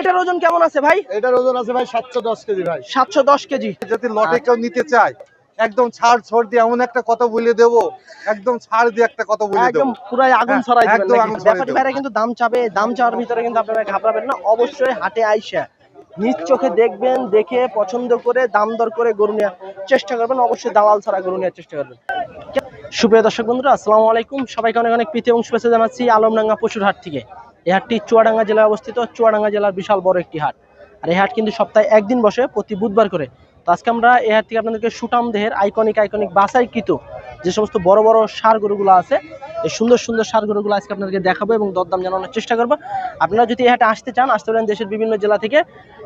এটার ওজন কেমন আছে ভাই? এটার ওজন আছে ভাই সাতশো দশ কেজি ভাই। সাতশো দশ কেজি। যদি লটে কেউ নিতে চায় একদম ছাড় ছড় দিয়ে এমন একটা কথা বলে দেবো একদম ছাড় দিয়ে একটা কথা বলে একদম দেবো পুরাই আগুন হ্যাঁ, ছড়াই দিবেন একদম নাকি? আগুন ছড়াই ভাইরা কিন্তু দাম চাবে দাম চাওয়ার ভিতরে কিন্তু আপনারা ঘাবড়াবেন না অবশ্যই হাটে আইসা নিজ চোখে দেখবেন দেখে পছন্দ করে দাম দর করে গরু নেওয়ার চেষ্টা করবেন অবশ্যই দালাল ছাড়া গরু নেওয়ার চেষ্টা করবেন। সুপ্রিয় দর্শক বন্ধুরা আসসালামু আলাইকুম। সবাইকে অনেক অনেক প্রীতি এবং শুভেচ্ছা জানাচ্ছি আলমডাঙ্গা পশুর হাট থেকে। এই হাটটি চুয়াডাঙ্গা জেলায় অবস্থিত। চুয়াডাঙ্গা জেলার বিশাল বড় একটি হাট। আর এই হাট কিন্তু সপ্তাহে একদিন বসে প্রতি বুধবার করে। তো আজকে আমরা এই হাট থেকে আপনাদেরকে সুটাম দেহের আইকনিক আইকনিক বাসাইকৃত যে সমস্ত বড় বড় সার গরুগুলো আছে এই সুন্দর সুন্দর সার গরুগুলো আজকে আপনাদেরকে দেখাবো এবং দরদাম জানানোর চেষ্টা করব। আপনারা যদি এই হাটে আসতে চান আসতে পারেন দেশের বিভিন্ন জেলা থেকে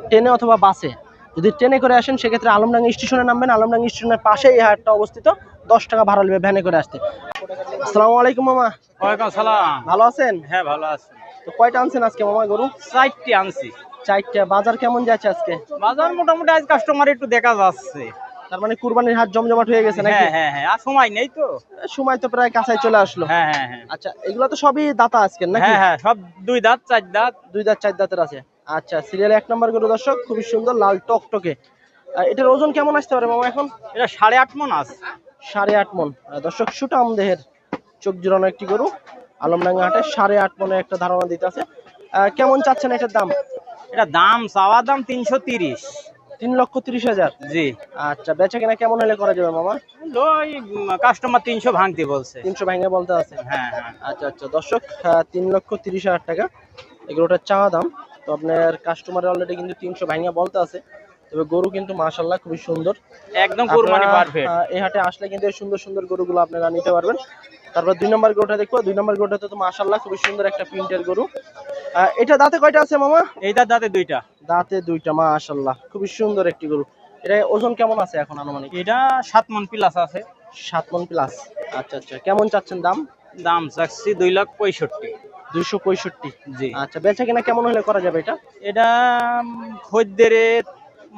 ট্রেনে অথবা বাসে। যদি ট্রেনে করে আসেন সেক্ষেত্রে আলমডাঙ্গা স্টেশনে নামবেন। আলমডাঙ্গা স্টেশনের পাশে এই হাটটা অবস্থিত। দশ টাকা ভাড়া নেবে ভ্যানে করে আসতে। আসসালামু আলাইকুম মামা। ওয়ালাইকুম সালাম ভালো আছেন? হ্যাঁ ভালো আছি। তো কয়টা আনছেন আজকে মামা গরু? চারটি আনছি। চারটা। বাজার কেমন যাচ্ছে আজকে? বাজার মোটামুটি আজ কাস্টমার একটু দেখা যাচ্ছে। তার মানে কুরবানির হাট জমজমাট হয়ে গেছে নাকি? হ্যাঁ হ্যাঁ হ্যাঁ। আর সময় নেই তো। সময় তো প্রায় কাছাই চলে আসলো। হ্যাঁ হ্যাঁ হ্যাঁ। আচ্ছা এগুলো তো সবই দাতা আজকের নাকি? হ্যাঁ হ্যাঁ সব দুই দাঁত চার দাঁত। দুই দাঁত চার দাঁতের আছে। আচ্ছা সিরিয়ালে এক নম্বর গরু দর্শক খুবই সুন্দর লাল টকটকে। এটার ওজন কেমন আসতে পারে মামা এখন? এটা সাড়ে আট মন আছে। সাড়ে আট মন। দর্শক সুটাম দেহের চোখ জোড়ানো একটি গরু। আলমডাঙ্গা হাটে সাড়ে আট মনে একটা ধারণা দিতে আছে কেমন চাচ্ছেন এটার দাম? এটা দাম চাওয়া দাম তিনশো তিরিশ। তিন লক্ষ তিরিশ হাজার? জি। আচ্ছা বেচা কিনা কেমন হলে করা যাবে মামা? ওই কাস্টমার তিনশো ভাঙতে বলছে। তিনশো ভেঙে বলতে আছে? হ্যাঁ হ্যাঁ। আচ্ছা আচ্ছা দর্শক তিন লক্ষ তিরিশ হাজার টাকা। এগুলোটার চাওয়া দাম। তো আপনার কাস্টমার অলরেডি কিন্তু তিনশো ভাঙিয়া বলতে আছে। তবে গরু কিন্তু মাশাল্লাহ খুবই সুন্দর। একদম কুরবানি পারফেক্ট এই হাটে আসলে কিন্তু এই সুন্দর সুন্দর গরুগুলো আপনারা নিতে পারবেন। তারপর দুই নম্বর গরুটা দেখব। দুই নম্বর গরুটাতে তো মাশাল্লাহ খুবই সুন্দর একটা প্রিন্টের গরু। এটা দাঁতে কয়টা আছে মামা? এইটা দাঁতে দুইটা। দাঁতে দুইটা মাশাল্লাহ খুবই সুন্দর একটি গরু। এটা ওজন কেমন আছে এখন আনুমানিক? এটা সাত মন প্লাস আছে। সাত মন প্লাস আচ্ছা আচ্ছা। কেমন চাচ্ছেন দাম? দাম চাচ্ছি দুই লাখ পঁয়ষট্টি। দুইশো পঁয়ষট্টি। জি। আচ্ছা বেচা কিনা কেমন হলে করা যাবে এটা? এটা খদ্দের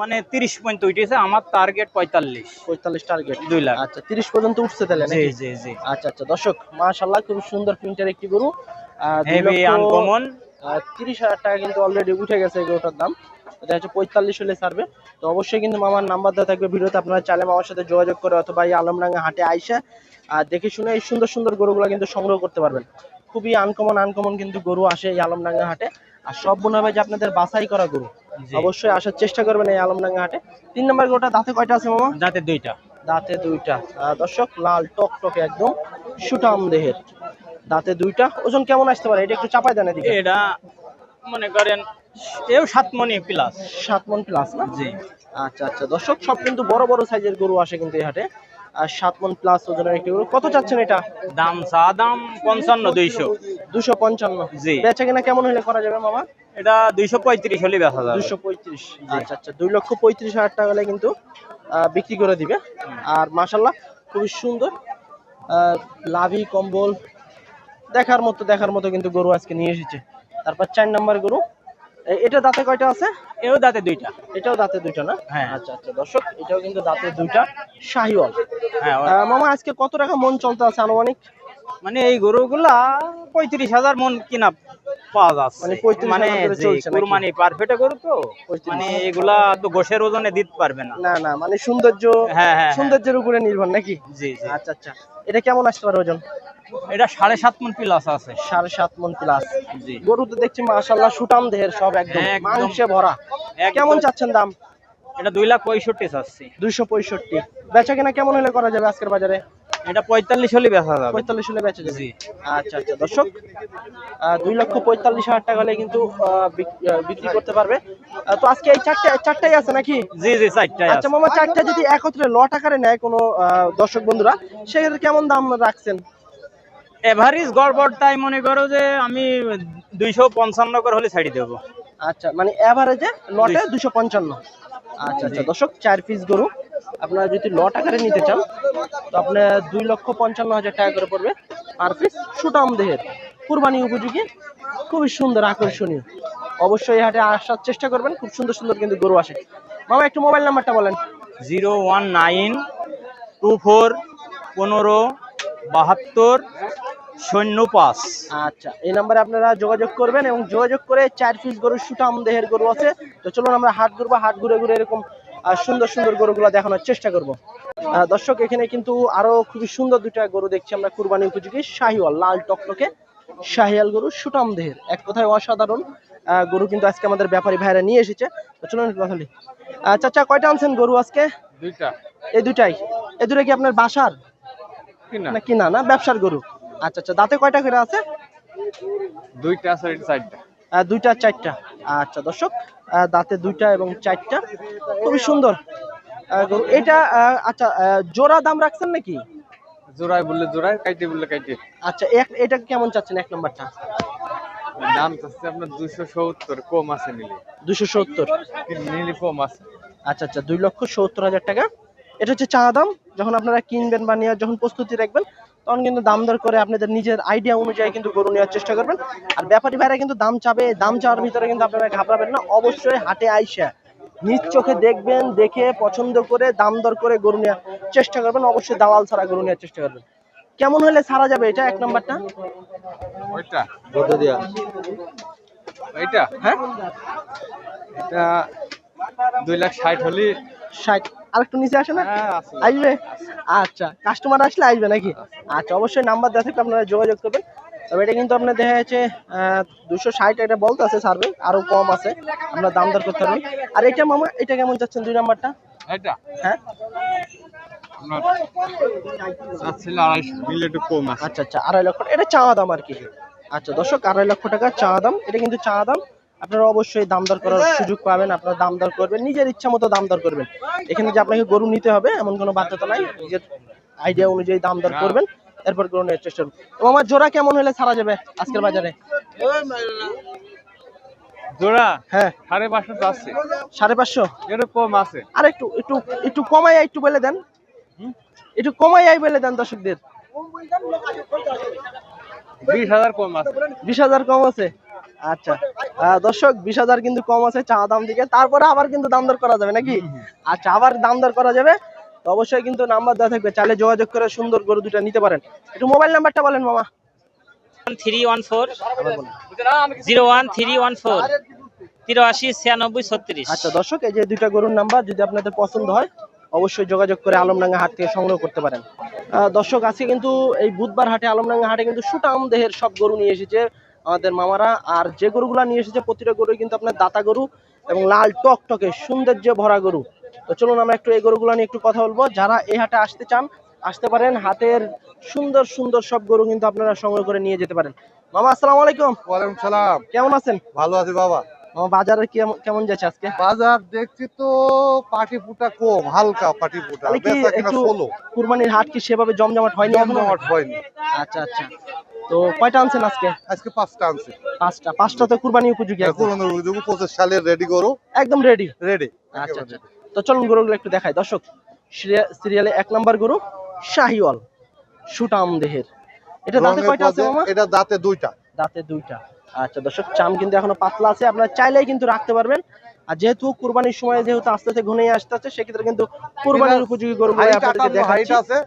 মানে তিরিশ পয়েন্ট উঠেছে আমার টার্গেট পঁয়তাল্লিশ। পঁয়তাল্লিশ টার্গেট দুই লাখ। আচ্ছা তিরিশ পর্যন্ত উঠছে তাহলে জি জি জি। আচ্ছা আচ্ছা দর্শক মাশাল্লাহ খুব সুন্দর প্রিন্টের একটি গরু। হেভি আনকমন তিরিশ হাজার টাকা কিন্তু অলরেডি উঠে গেছে গরুটার দাম। এটা হচ্ছে পঁয়তাল্লিশ হলে ছাড়বে। তো অবশ্যই কিন্তু মামার নাম্বার দেওয়া থাকবে ভিডিওতে। আপনারা চাইলে মামার সাথে যোগাযোগ করে অথবা এই আলমডাঙ্গা হাটে আইসা আর দেখে শুনে এই সুন্দর সুন্দর গরুগুলো কিন্তু সংগ্রহ করতে পারবেন। খুবই আনকমন আনকমন কিন্তু গরু আসে এই আলমডাঙ্গা হাটে। আর সব মনে হবে যে আপনাদের বাছাই করা গরু। অবশ্যই আসার চেষ্টা করবেন এই আলমডাঙ্গা হাটে। তিন নম্বর গরুটা দাঁতে কয়টা আছে মামা? দাঁতে দুইটা। দাঁতে দুইটা। দর্শক লাল টক টকে একদম সুটাম দেহের। দাঁতে দুইটা। ওজন কেমন আসতে পারে? এটা একটু চাপাই দেন এদিকে। এটা মনে করেন এও সাত মনি প্লাস সাত মন প্লাস না? জি। আচ্ছা আচ্ছা। দর্শক সব কিন্তু বড় বড় সাইজের গরু আসে কিন্তু এই হাটে। আর সাত মন প্লাস ওজনের একটি গরু। কত চাচ্ছেন এটা? দাম চা দাম পঞ্চান্ন দুইশো। দুশো পঞ্চান্ন। জি। বেচা কিনা কেমন হলে করা যাবে মামা? এটা দুইশো পঁয়ত্রিশ হলে বেচা যাবে। দুশো পঁয়ত্রিশ। আচ্ছা আচ্ছা। দুই লক্ষ পঁয়ত্রিশ হাজার টাকা হলে কিন্তু বিক্রি করে দিবে। আর মাসাল্লাহ খুবই সুন্দর। লাভি কম্বল দেখার মতো দেখার মতো কিন্তু গরু আজকে নিয়ে এসেছে। তারপর চার নাম্বার গরু। এটা দাঁতে কয়টা আছে? এও দাঁতে দুইটা। এটাও দাঁতে দুইটা না? হ্যাঁ। আচ্ছা আচ্ছা। দর্শক এটাও কিন্তু দাঁতে দুইটা। শাহিওয়াল। মামা আজকে কত টাকা মন চলতে আছে আনুমানিক? মানে এই গরুগুলা পঁয়ত্রিশ হাজার মন কিনা পাওয়া যাচ্ছে। মানে 35,000 মানে? কুরবানি পারফেক্ট গরু তো মানে এগুলা তো গোশের ওজনে দিতে পারবে না। না না মানে সৌন্দর্য হ্যাঁ হ্যাঁ হ্যাঁ। সৌন্দর্যের উপরে নির্ভর নাকি? জি জি। আচ্ছা আচ্ছা। এটা কেমন আসতে পারে ওজন? এটা সাড়ে সাত মন প্লাস আছে। সাড়ে সাত মন প্লাস গরু তো দেখছি মাশাল্লাহ সুটাম দেহের সব একদম। একদম। মাংসে ভরা। কেমন চাচ্ছেন দাম? এটা দুই লাখ পঁয়ষট্টি চাচ্ছি। দুইশো পঁয়ষট্টি। বেচা কিনা কেমন হলে করা যাবে আজকের বাজারে? এটা পঁয়তাল্লিশ হলে বেচা যাবে। পঁয়তাল্লিশ হলে বেচা যাবে। আচ্ছা আচ্ছা। দর্শক দুই লক্ষ পঁয়তাল্লিশ হাজার টাকা হলে কিন্তু বিক্রি করতে পারবে। তো আজকে এই চারটে চারটাই আছে নাকি? জি জি চারটায় আচ্ছা মামা চারটা যদি একত্রে লট আকারে নেয় কোনো দর্শক বন্ধুরা সেক্ষেত্রে কেমন দাম রাখছেন? এভারেজ গড়বড়টাই মনে করো যে আমি দুইশো পঞ্চান্ন করে হলে ছাড়ি দেবো। আচ্ছা মানে এভারেজে লটে দুশো পঞ্চান্ন। আচ্ছা আচ্ছা। দর্শক চার পিস গরু। আপনারা যদি লট আকারে নিতে চান তো আপনার দুই লক্ষ পঞ্চান্ন হাজার টাকা করে পড়বে পার পিস সুটাম দেহের। কুরবানি উপযোগী খুবই সুন্দর আকর্ষণীয়। অবশ্যই হাটে আসার চেষ্টা করবেন খুব সুন্দর সুন্দর কিন্তু গরু আসে। মামা একটু মোবাইল নাম্বারটা বলেন। Zero one nine two four পনেরো বাহাত্তর শূন্য পাঁচ আচ্ছা এই নাম্বারে আপনারা যোগাযোগ করবেন এবং যোগাযোগ করে চার পিস গরুর সুটাম দেহের গরু আছে। তো চলুন আমরা হাট ঘুরবো হাট ঘুরে ঘুরে এরকম আহ, সুন্দর সুন্দর গরুগুলো দেখানোর চেষ্টা করব। আহ, দর্শক এখানে কিন্তু আরও খুবই সুন্দর দুটা গরু দেখছি আমরা কুরবানি উপযোগী শাহিওয়াল লাল টকটকে শাহিয়াল গরু সুটাম দেহের। এক কথায় অসাধারণ আহ, গরু কিন্তু আজকে আমাদের ব্যাপারী ভাইরা নিয়ে এসেছে। তো চলুন একটু কথা বলি। আহ, চাচা কয়টা আনছেন গরু আজকে? দুইটা। এই দুটাই এই দুটা কি আপনার বাসার? কিনা। না কিনা না ব্যবসার গরু? আচ্ছা আচ্ছা দাঁতে কয়টা করে আছে? দুইটা আছে চারটা। দুইটা চারটা। আচ্ছা দর্শক দাঁতে দুইটা এবং চারটা। খুবই সুন্দর। এটা আচ্ছা জোড়া দাম রাখছেন নাকি? জোড়ায় বললে জোড়ায় কাইটে বললে কাইটে। আচ্ছা এক- এটা কেমন চাচ্ছেন এক নম্বরটা? দাম চাচ্ছে আপনার দুশো সত্তর কম আছে নিলে। দুশো সত্তর। নিলে কম আছে। আচ্ছা আচ্ছা দুই লক্ষ সত্তর হাজার টাকা। এটা হচ্ছে চা দাম যখন আপনারা কিনবেন বা নেওয়ার যখন প্রস্তুতি রাখবেন তখন কিন্তু দাম দর করে আপনাদের নিজের আইডিয়া অনুযায়ী কিন্তু গরু নেওয়ার চেষ্টা করবেন। আর ব্যাপারী ভাইরা কিন্তু দাম চাবে দাম চাওয়ার ভিতরে কিন্তু আপনারা ঘাবড়াবেন না অবশ্যই হাটে আইসা নিজ চোখে দেখবেন দেখে পছন্দ করে দাম দর করে গরু নেওয়ার চেষ্টা করবেন অবশ্যই দালাল ছাড়া গরু নেওয়ার চেষ্টা করবেন। কেমন হলে ছাড়া যাবে এটা এক নম্বরটা? ওইটা। এইটা হ্যাঁ? এটা দুই লাখ ষাট হলে ষাট। আরেকটু নিচে আসে না? হ্যাঁ আসবে? আচ্ছা কাস্টমার আসলে আসবে নাকি? আচ্ছা অবশ্যই নাম্বার দেওয়া থাকলে আপনারা যোগাযোগ করবেন। তবে এটা কিন্তু আপনার দেখা যাচ্ছে দুশো ষাট এটা বলতে আছে সার্ভে আরও কম আছে। আমরা দাম দর করতে পারবেন আর এটা মামা এটা কেমন চাচ্ছেন দুই নাম্বারটা এটা? হ্যাঁ? আচ্ছা আচ্ছা আড়াই লক্ষ এটা চাওয়া দাম আর কি। আচ্ছা দর্শক আড়াই লক্ষ টাকা চাওয়া দাম। এটা কিন্তু চাওয়া দাম। আপনারা অবশ্যই দাম দর করার সুযোগ পাবেন আপনারা দাম দর করবেন নিজের ইচ্ছা মতো দাম দর করবেন। এখানে যে আপনাকে গরু নিতে হবে এমন কোনো বাধ্যতা নাই নিজের আইডিয়া অনুযায়ী দাম দর করবেন এরপর গরু নেওয়ার চেষ্টা করবেন। এবং আমার জোড়া কেমন হলে ছাড়া যাবে আজকের বাজারে? জোড়া? হ্যাঁ। সাড়ে পাঁচশো আছে। সাড়ে পাঁচশো? একটু কম আছে। আর একটু একটু একটু কমাই একটু বলে দেন। একটু কমাই আই বলে দেন দর্শকদের। বিশ হাজার কম আছে। বিশ হাজার কম আছে? আচ্ছা। দর্শক বিশ হাজার কিন্তু কম আছে চা দাম দিকে। তারপরে আবার কিন্তু দাম দর করা যাবে নাকি? আচ্ছা আবার দাম দর করা যাবে? তো অবশ্যই কিন্তু নাম্বার দেওয়া থাকবে। চাইলে যোগাযোগ করে সুন্দর গরু দুটো নিতে পারেন। একটু মোবাইল নাম্বারটা বলেন মামা। Three one four zero one three one four তিরাশি ছিয়ানব্বই ছত্রিশ। আচ্ছা দর্শক এই যে দুইটা গরুর নাম্বার যদি আপনাদের পছন্দ হয় অবশ্যই যোগাযোগ করে আলমডাঙ্গা হাট থেকে সংগ্রহ করতে পারেন। আহ, দর্শক আজকে কিন্তু এই বুধবার হাটে আলমডাঙ্গা হাটে কিন্তু সুটাম দেহের সব গরু নিয়ে এসেছে। আমাদের মামারা আর যে গরুগুলো নিয়ে এসেছে প্রতিটা গরু কিন্তু আপনার দাতা গরু এবং লাল টক টকে সুন্দর যে ভরা গরু। তো চলুন আমরা একটু এই গরুগুলো নিয়ে একটু কথা বলব। যারা এই হাটে আসতে চান আসতে পারেন। হাতের সুন্দর সুন্দর সব গরু কিন্তু আপনারা সংগ্রহ করে নিয়ে যেতে পারেন। মামা আসসালামু আলাইকুম। ওয়ালাইকুম সালাম। কেমন আছেন? ভালো আছি বাবা। বাজারে কেমন- কেমন যাচ্ছে আজকে? বাজার দেখছি তো পাটি পুটা কম হালকা পাটি একটু ষোলো। কুরবানির হাট কি সেভাবে জমজমাট হয়নি এখনও? জমজমাট হয়নি। আচ্ছা আচ্ছা। তো কয়টা আনছেন আজকে? আজকে পাঁচটা আনছি। পাঁচটা। পাঁচটা তো কুরবানি উপযোগী। পুরোনো পঁচিশ সালের রেডি করো একদম রেডি? রেডি আচ্ছা আচ্ছা। তো চলুন গরুগুলো একটু দেখাই। দর্শক সিরিয়া- সিরিয়ালে এক নাম্বার গরু শাহিওয়াল সুটাম দেহের। এটা দাঁতে কয়টা আছে মামা? এটা দাঁতে দুইটা। দাঁতে দুইটা। আচ্ছা দর্শক চাম কিন্তু এখনও পাতলা আছে। আপনারা চাইলেই কিন্তু রাখতে পারবেন। আর যেহেতু কুরবানির সময় যেহেতু আস্তে আস্তে ঘনিয়ে আসতে আছে সেক্ষেত্রে কিন্তু কুরবানির উপযোগী গরু আছে।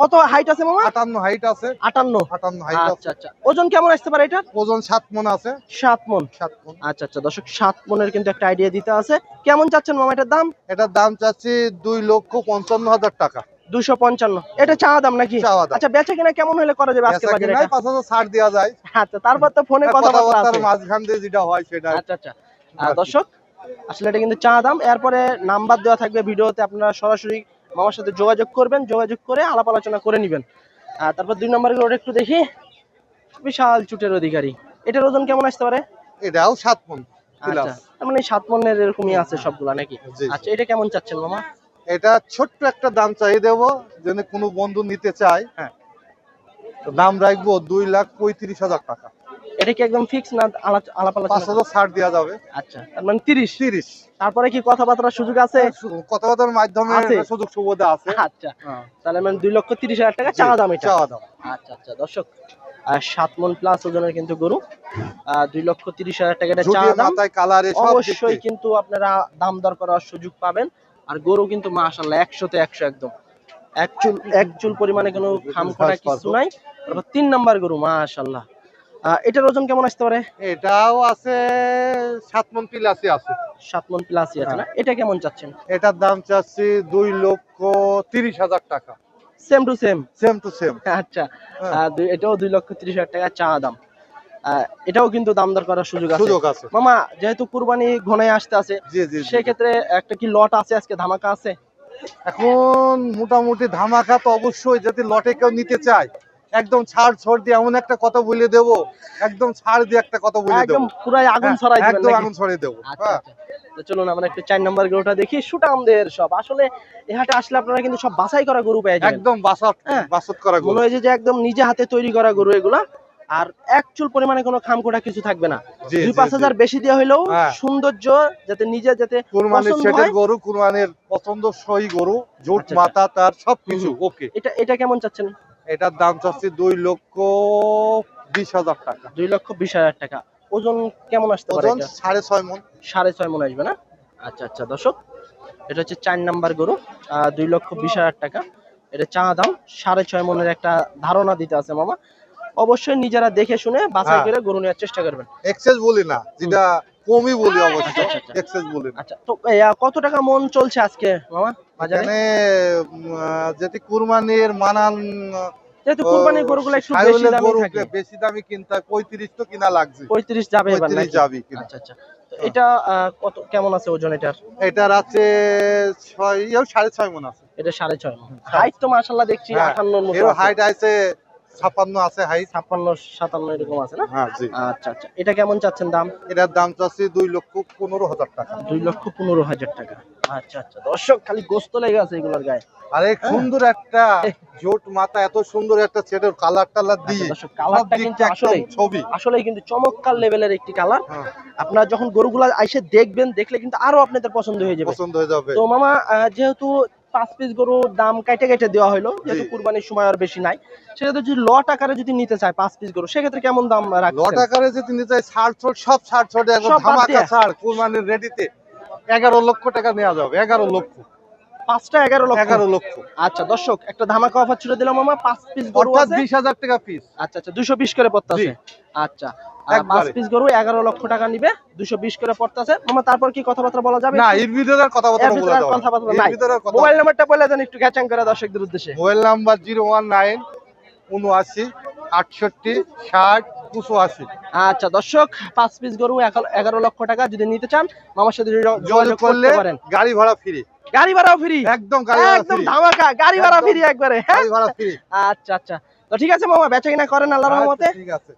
কত হাইট আছে মামা? আটান্ন হাইট আছে। আটান্ন। আটান্ন হাইট আচ্ছা আচ্ছা। ওজন কেমন আসতে পারে এটা ওজন সাত মন আছে। সাত মন। সাত মন। আচ্ছা আচ্ছা। দর্শক সাত মনের কিন্তু একটা আইডিয়া দিতে আছে। কেমন চাচ্ছেন মামা এটার দাম? এটার দাম চাচ্ছি দুই লক্ষ পঞ্চান্ন হাজার টাকা। দুশো পঞ্চান্ন। এটা চাওয়া দাম নাকি? আচ্ছা বেচা কিনা কেমন হলে করা যাবে আজকে বাজারে পাঁচ হাজার ছাড় দেওয়া যায়। আচ্ছা তারপর তো ফোনে কথাবার্তা মাঝখান দিয়ে যেটা হয় সেটা। আচ্ছা আচ্ছা। দর্শক আসলে এটা কিন্তু চা দাম। এরপরে নাম্বার দেওয়া থাকবে ভিডিওতে আপনারা সরাসরি মামার সাথে যোগাযোগ করবেন যোগাযোগ করে আলাপ আলোচনা করে নেবেন। আর তারপর দুই নম্বর গরুটা একটু দেখি। বিশাল চুটের অধিকারী। এটার ওজন কেমন আসতে পারে? এটাও সাত মন আচ্ছা মানে সাত মনের এরকমই আছে সবগুলা নাকি? আচ্ছা এটা কেমন চাচ্ছেন মামা? এটা ছোট্ট একটা দাম চাই দেবো যদি কোনো বন্ধু নিতে চায়। হ্যাঁ। তো দাম রাখব দুই লাখ পঁয়ত্রিশ হাজার টাকা। এটা কি একদম ফিক্স না আলাপ আলাপ পাঁচ হাজার ছাড় দেওয়া যাবে। আচ্ছা তার মানে তিরিশ? তিরিশ। তারপরে কি কথাবার্তার সুযোগ আছে? কথাবার্তার মাধ্যমে সুযোগ সুবিধা আছে। আচ্ছা তাহলে মানে দুই লক্ষ তিরিশ হাজার টাকা চাওয়া দাম এটা? চাওয়া দাম। আচ্ছা আচ্ছা দর্শক আর সাত মন প্লাস ওজনের কিন্তু গরু। দুই লক্ষ তিরিশ হাজার টাকা এটা চাওয়া দাম। অবশ্যই কিন্তু আপনারা দাম দর করার সুযোগ পাবেন। আর গরু কিন্তু মাশাল্লাহ একশোতে একশো একদম। এক চুল এক চুল পরিমাণে কোনো খাম করা কিছু নাই। তারপর তিন নাম্বার গরু মাশাল্লাহ এটার ওজন কেমন আসতে পারে? এটাও আছে সাত মন পিলাসি আছে। সাত মন প্লাসই আছে না? হ্যাঁ। এটা কেমন চাচ্ছেন? এটার দাম চাচ্ছি দুই লক্ষ তিরিশ হাজার টাকা। Same to same same to same আচ্ছা। হ্যাঁ। এটাও দুই লক্ষ তিরিশ হাজার টাকা চা দাম। এটাও কিন্তু দাম দর করার সুযোগ আছে। সুযোগ আছে। মামা যেহেতু কুরবানি ঘনায় আসতে আছে জি জি জি। সেক্ষেত্রে একটা কি লট আছে? আজকে ধামাকা আছে? এখন মোটামুটি ধামাকা তো অবশ্যই যদি লটে কেউ নিতে চায় একদম ছাড় ছড় দিয়ে এমন একটা কথা বলে দেবো একদম ছাড় দিয়ে একটা কথা বলে একদম দেবো। পুরাই আগুন হ্যাঁ, ছড়াই একদম আগুন ছড়িয়ে দেবো আচ্ছা হ্যাঁ। আচ্ছা। তো চলুন আমরা একটু চার নম্বর গরুটা দেখি সুটামদের সব। আসলে এই হাটে আসলে আপনারা কিন্তু সব বাছাই করা গরু পেয়ে যাবেন। একদম বাসাত হ্যাঁ। বাসত করা গরু। মনে হয় যে যে একদম নিজে হাতে তৈরি করা গরু এগুলা। আর এক চুল পরিমাণে কোনো খামখোটা কিছু থাকবে না। দুই পাঁচ হাজার বেশি দেওয়া হইলেও হ্যাঁ। সৌন্দর্য যাতে নিজে যাতে কুরবানির সেটের গরু কুরবানির পছন্দ সই গরু জোট আচ্ছা, মাথা তার সবকিছু ওকে। এটা এটা কেমন চাচ্ছেন? এটার দাম চাচ্ছি দুই লক্ষ বিশ হাজার টাকা। দুই লক্ষ বিশ হাজার টাকা। ওজন কেমন আসতে পারে ওজন সাড়ে ছয় মন। সাড়ে ছয় মন আসবে না? আচ্ছা আচ্ছা দর্শক এটা হচ্ছে চার নাম্বার গরু দুই লক্ষ বিশ হাজার টাকা। এটা চা দাম সাড়ে ছয় মনের একটা ধারণা দিতে আছে মামা। অবশ্যই নিজেরা দেখে শুনে বাছাই হ্যাঁ। করে গরু নেওয়ার চেষ্টা করবেন। এক্সেস বলি না যেটা কমই বলি অবশ্য আচ্ছা, আচ্ছা, আচ্ছা। এক্সেস বলি না। আচ্ছা তো কত টাকা মন চলছে আজকে মামা বাজারে? যেটি কুরবানির মানান যেহেতু কুরবানির গরুগুলো একটু বেশি দামি থাকে। বেশি দামি কিনতে হয় পঁয়ত্রিশ তো কিনা লাগছে। পঁয়ত্রিশ যাবে এবার পঁয়ত্রিশ নাকি? যাবি কিনা। আচ্ছা আচ্ছা। এটা কত কেমন আছে ওজন এটার? এটার আছে ছয় ইয়েও সাড়ে ছয় মন আছে। এটা সাড়ে ছয় হাইট তো মাশাল্লাহ দেখছি হ্যাঁ, আটান্নর মতো এর হাইট আছে ছাপ্পান্ন আছে ছাপ্পান্ন সাতান্ন এরকম আছে না? হ্যাঁ জি। আচ্ছা আচ্ছা। এটা কেমন চাচ্ছেন দাম? এটার দাম চাচ্ছি দুই লক্ষ পনেরো হাজার টাকা। দুই লক্ষ পনেরো হাজার টাকা। আচ্ছা আচ্ছা। দর্শক খালি গোস্ত লেগে আছে এগুলোর গায়ে। আর এই সুন্দর একটা জোট মাথা এত সুন্দর একটা সেটের কালার টালার দিয়ে আচ্ছা, কালারটা কিন্তু আসলেই ছবি। আসলে কিন্তু চমৎকার লেভেলের একটি কালার হ্যাঁ, আপনারা যখন গরুগুলা আইসে দেখবেন দেখলে কিন্তু আরও আপনাদের পছন্দ হয়ে যাবে। পছন্দ হয়ে যাবে। তো মামা যেহেতু পাঁচ পিস গরু দাম কাইটে কেটে দেওয়া হলো যেহেতু কুরবানির সময় আর বেশি নাই। সেক্ষেত্রে যদি লট আকারে যদি নিতে চায় পাঁচ পিস গরু সেক্ষেত্রে কেমন দাম লট আকারে যদি নিতে চাই ছাড় ছড় সব ছাড় ছড় একদম ধামাকা ছাড় কুরবানির রেডিতে এগারো লক্ষ টাকা নেওয়া যাবে এগারো লক্ষ। পাঁচটা এগারো লক্ষ। এগারো লক্ষ। আচ্ছা দর্শক একটা ধামাকা অফার ছুড়ে দিলাম মামা পাঁচ পিস গরু আছে। বিশ হাজার টাকা পিস আচ্ছা আচ্ছা দুশো বিশ করে পড়তেছে। জি। আচ্ছা। পাঁচ পিস গরু এগারো লক্ষ টাকা নিবে দুশো বিশ করে পড়তেছে। মামা তারপর কি কথাবার্তা বলা যাবে? না এর ভিতরে কথাবার্তা এর বলা ভিতরে আর যাবে না। কথাবার্তা এর নাই। ভিতরে আর কথা মোবাইল নাম্বারটা বলে দেন একটু গ্যাচাং করে দর্শকদের উদ্দেশ্যে। Mobile number zero one nine উনআশি আটষট্টি ষাট পঁচাশি আচ্ছা দর্শক পাঁচ পিস গরু এগারো- লক্ষ টাকা যদি নিতে চান মামার সাথে যোগাযোগ করলে পারেন। গাড়ি ভাড়া ফ্রি। গাড়ি ভাড়াও ফ্রি। একদম ভাড়া ধামাকা গাড়ি ভাড়া ফ্রি একবারে। হ্যাঁ গাড়ি ভাড়া ফ্রি। আচ্ছা আচ্ছা। তো ঠিক আছে মামা বেচা কিনা করেন আল্লাহ রহমতে। আচ্ছা, ঠিক আছে।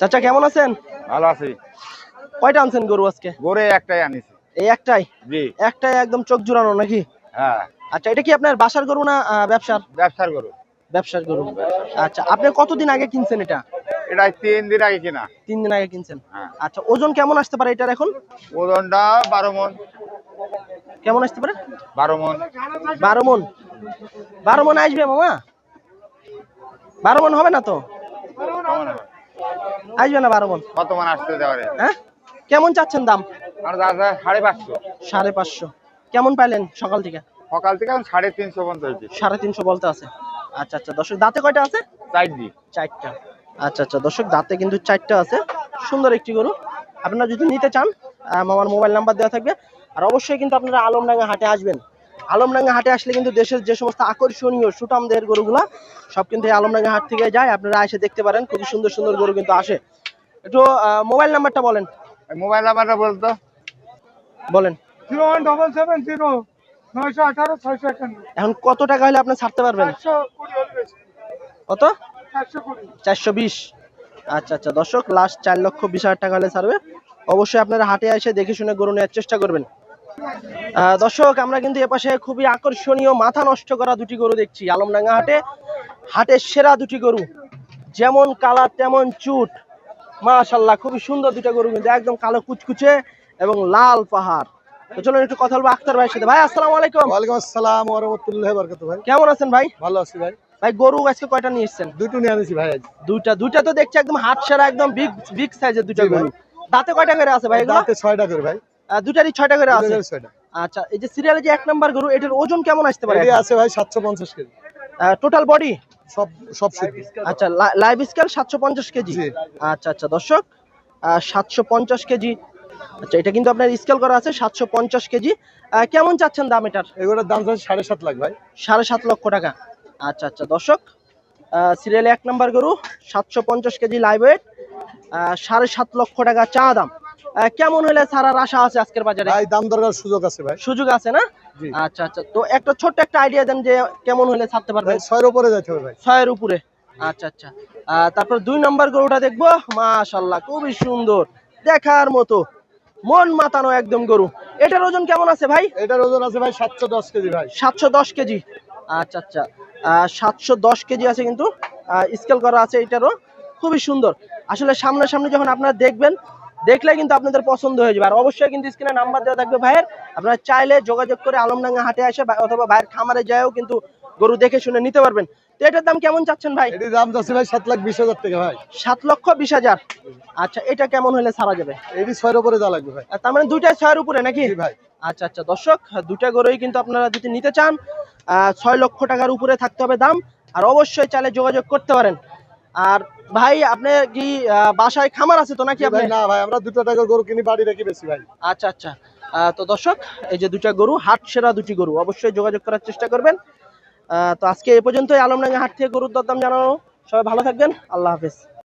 চাচা কেমন আছেন? ভালো আছি। কয়টা আনছেন গরু আজকে? গড়ে একটাই আনিছি। এই একটাই? জি। একটাই একদম চোখ জুড়ানো নাকি? হ্যাঁ। আচ্ছা এটা কি আপনার বাসার গরু না ব্যবসার? ব্যবসার গরু। ব্যবসার গরু। আচ্ছা আপনি কতদিন আগে কিনছেন এটা? এটা তিন দিন আগে কিনা। তিন দিন আগে কিনছেন। হ্যাঁ। আচ্ছা ওজন কেমন আসতে পারে এটার এখন? ওজনটা বারো মন। কেমন আসতে পারে? বারো মন। বারো মন। বারো মন আসবে মামা। বারো মন হবে না তো? আসবে না বারো মন কত মান আসতে হ্যাঁ? কেমন চাচ্ছেন দাম? দাদা সাড়ে পাঁচশো। সাড়ে পাঁচশো। কেমন পাইলেন সকাল থেকে? সকাল থেকে সাড়ে তিনশো পর্যন্ত হয়েছে। সাড়ে তিনশো বলতে আছে। আচ্ছা আচ্ছা। দর্শক দাঁতে কয়টা আছে? চার দি চারটা। আচ্ছা আচ্ছা। দর্শক দাঁতে কিন্তু চারটা আছে। সুন্দর একটি গরু। আপনারা যদি নিতে চান আমার মোবাইল নাম্বার দেওয়া থাকবে। আর অবশ্যই কিন্তু আপনারা আলমডাঙ্গা হাটে আসবেন। আলমডাঙ্গা হাটে আসলে কিন্তু দেশের যে সমস্ত আকর্ষণীয় সুটামদের গরুগুলা সব কিন্তু আলমডাঙ্গা হাট থেকে যায়। আপনারা এসে দেখতে পারেন খুবই সুন্দর সুন্দর গরু কিন্তু আসে। একটু মোবাইল নাম্বারটা বলেন। মোবাইল নাম্বারটা বলতো। বলেন। Zero one double seven zero নয়শো আঠারো ছয়শো একান্ন। এখন কত টাকা হলে আপনি ছাড়তে পারবেন? কত? চারশো বিশ। আচ্ছা আচ্ছা দর্শক লাস্ট চার লক্ষ বিশ হাজার টাকা হলে ছাড়বে। অবশ্যই আপনারা হাটে এসে দেখে শুনে গরু নেওয়ার চেষ্টা করবেন। দর্শক আমরা কিন্তু এপাশে খুবই আকর্ষণীয় মাথা নষ্ট করা দুটি গরু দেখছি। আলমডাঙ্গা হাটে হাটের সেরা দুটি গরু। যেমন কালার তেমন চুট। মাশাল্লাহ খুবই সুন্দর দুটো গরু কিন্তু একদম কালো কুচকুচে এবং লাল পাহাড়। তো চলুন একটু কথা বলব আক্তার ভাইয়ের সাথে। ভাই আসসালামু আলাইকুম। ওয়ালাইকুম আসসালাম ওয়া রাহমাতুল্লাহি ওয়া বারাকাতুহু ভাই। কেমন আছেন ভাই? ভালো আছি ভাই। ভাই গরু আজকে কয়টা নিয়ে এসছেন? দুটো নিয়ে আনিছি ভাই আজ। দুইটা দুইটা তো দেখছি একদম হাট সেরা একদম বিগ বিগ সাইজের দুইটা জি গরু। দাঁতে কয়টা করে আছে ভাই দাঁতে ছয়টা করে ভাই। দুটারই ছয়টা করে আছে? আচ্ছা এই যে সিরিয়ালে যে এক নাম্বার গরু এটার ওজন কেমন আসতে পারে? আছে ভাই সাতশো পঞ্চাশ কেজি। টোটাল বডি সব সব আচ্ছা লাইভ স্কেল সাতশো পঞ্চাশ কেজি? আচ্ছা আচ্ছা দর্শক সাতশো পঞ্চাশ কেজি। আচ্ছা এটা কিন্তু আপনার স্কেল করা আছে সাতশো পঞ্চাশ কেজি। কেমন চাচ্ছেন দাম এটার? এগুলোর দাম চাচ্ছে সাড়ে সাত লাখ ভাই। সাড়ে সাত লক্ষ টাকা। আচ্ছা আচ্ছা দর্শক সিরিয়ালে এক নাম্বার গরু সাতশো পঞ্চাশ কেজি লাইভ ওয়েট সাড়ে সাত লক্ষ টাকা চা দাম। কেমন হলে ছাড়ার আশা আছে আজকের বাজারে? ভাই দাম দরকার সুযোগ আছে ভাই। সুযোগ আছে না? আচ্ছা আচ্ছা। তো একটা ছোট্ট একটা আইডিয়া দেন যে কেমন হলে ছাড়তে পারবেন ছয়ের উপরে যাইতে হবে ভাই। ছয়ের উপরে। আচ্ছা আচ্ছা। তারপর দুই নম্বর গরুটা দেখব। মাশাল্লাহ খুবই সুন্দর। দেখার মতো। মন মাতানো একদম গরু। এটার ওজন কেমন আছে ভাই? এটার ওজন আছে ভাই সাতশো দশ কেজি ভাই। সাতশো দশ কেজি। আচ্ছা আচ্ছা। সাতশো দশ কেজি আছে কিন্তু। স্কেল করা আছে এটারও। খুবই সুন্দর। আসলে সামনাসামনি যখন আপনারা দেখবেন দেখলে কিন্তু আপনাদের পছন্দ হয়ে যাবে। আর অবশ্যই কিন্তু স্ক্রিনে নাম্বার দেওয়া থাকবে ভাইয়ের। আপনারা চাইলে যোগাযোগ করে আলমডাঙ্গা হাটে আসে অথবা ভাইয়ের খামারে যায়ও কিন্তু গরু দেখে শুনে নিতে পারবেন। তো এটার দাম কেমন চাচ্ছেন ভাই? এটির দাম যাচ্ছে ভাই সাত লাখ বিশ হাজার টাকা ভাই। সাত লক্ষ বিশ হাজার। আচ্ছা এটা কেমন হলে ছাড়া যাবে? এটি ছয়ের উপরে যা লাগবে ভাই। তার মানে দুইটাই ছয়ের উপরে নাকি? ভাই। আচ্ছা আচ্ছা দর্শক দুটা গরুই কিন্তু আপনারা যদি নিতে চান আহ, ছয় লক্ষ টাকার উপরে থাকতে হবে দাম। আর অবশ্যই চাইলে যোগাযোগ করতে পারেন। আর ভাই আপনি কি বাসায় খামার আছে তো নাকি আপনি? না ভাই আমরা দুটো টাকা গরু কিনে বাড়ি রেখে বেশি ভাই। আচ্ছা আচ্ছা। আহ, তো দর্শক এই যে দুটা গরু হাট সেরা দুটি গরু অবশ্যই যোগাযোগ করার চেষ্টা করবেন। আহ, তো আজকে এ পর্যন্তই আলমডাঙ্গা হাট থেকে গরুর দরদাম জানানো। সবাই ভালো থাকবেন আল্লাহ হাফেজ।